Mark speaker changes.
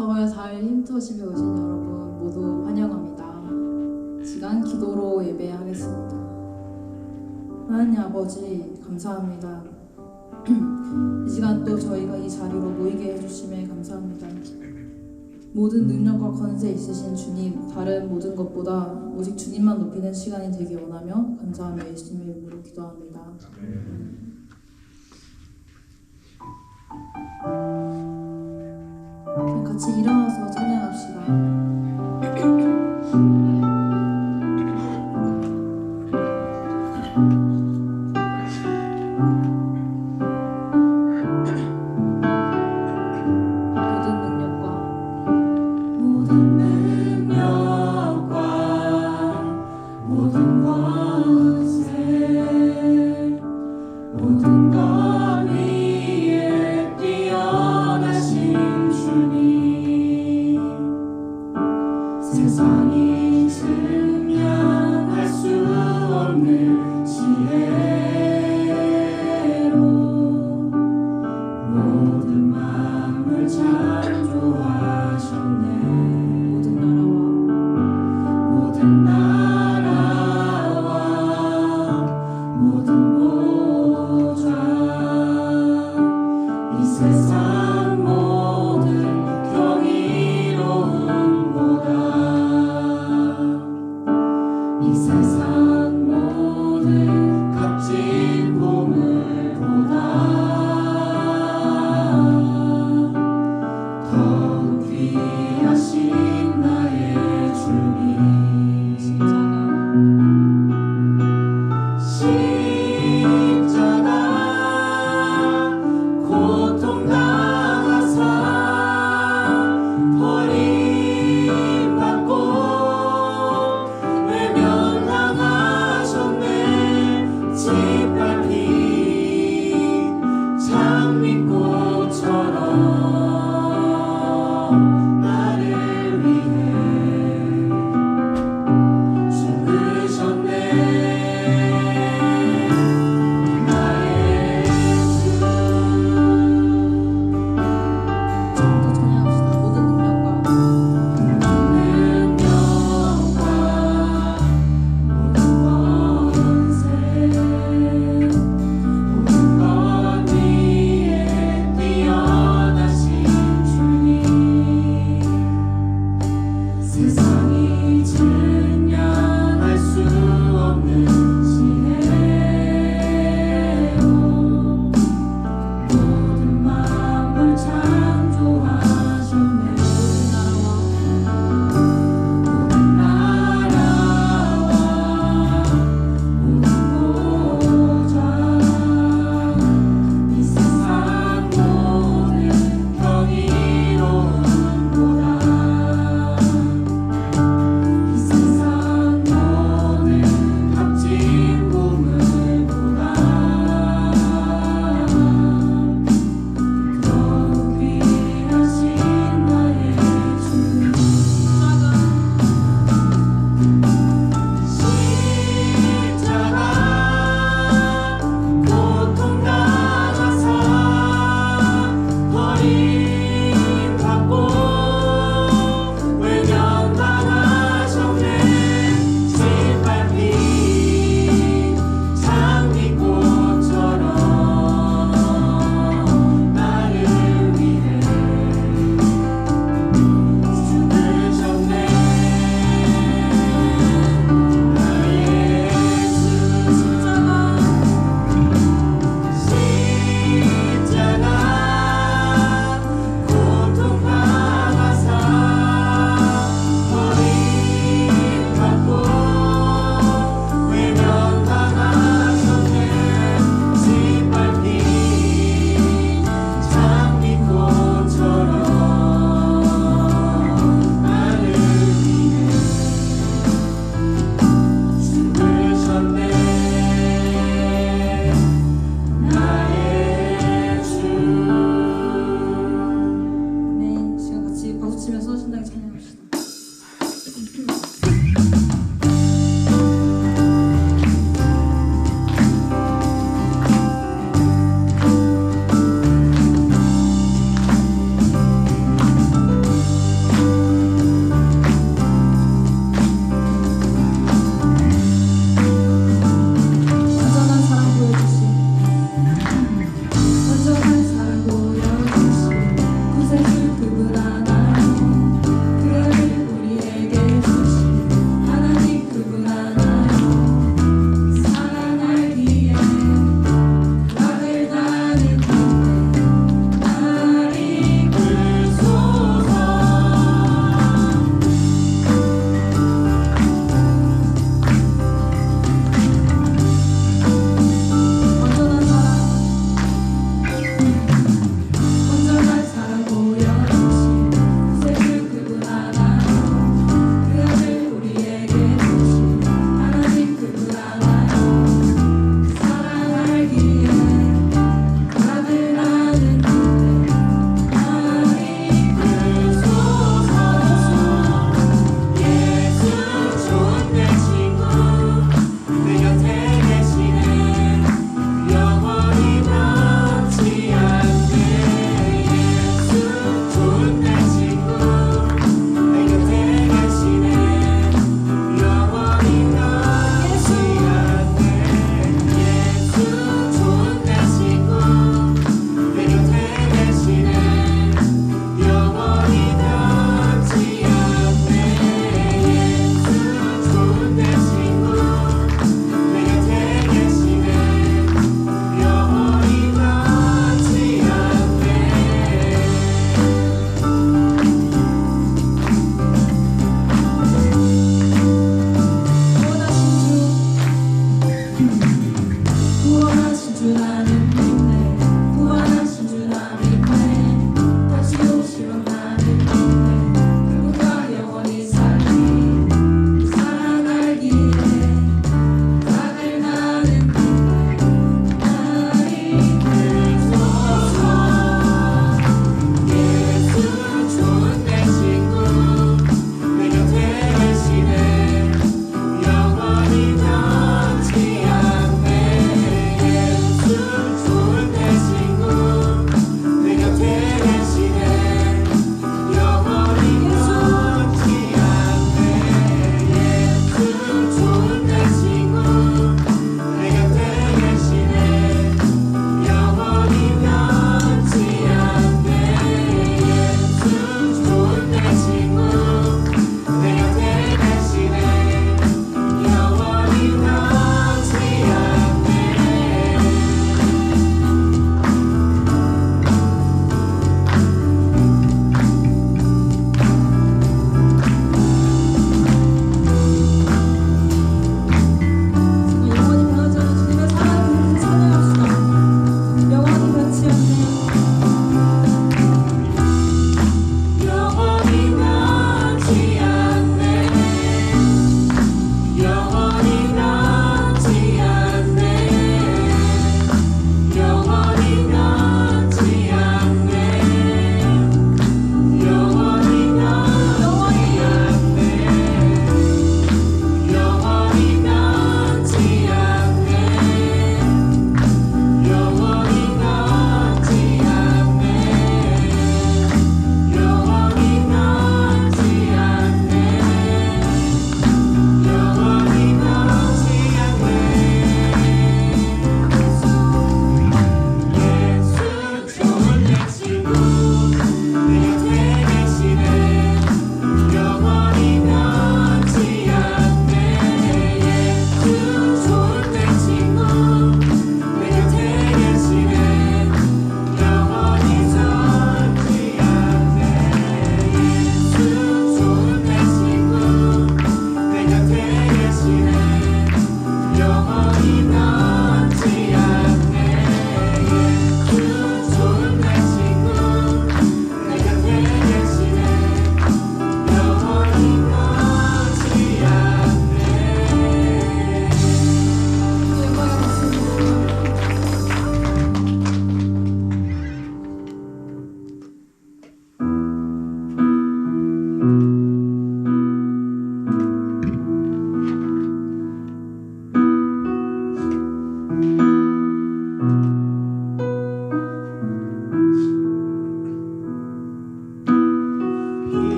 Speaker 1: 4월 4일 힌트워십에 오신 여러분 모두 환영합니다. 시간 기도로 예배하겠습니다. 하나님 아버지 감사합니다. 이 시간 또 저희가 이 자리로 모이게 해주심에 감사합니다. 모든 능력과 권세 있으신 주님, 다른 모든 것보다 오직 주님만 높이는 시간이 되기 원하며 감사하며 예수님의 이름으로 기도합니다. 그럼 같이 일어나서 찬양합시다.
Speaker 2: 만물 창조하셨네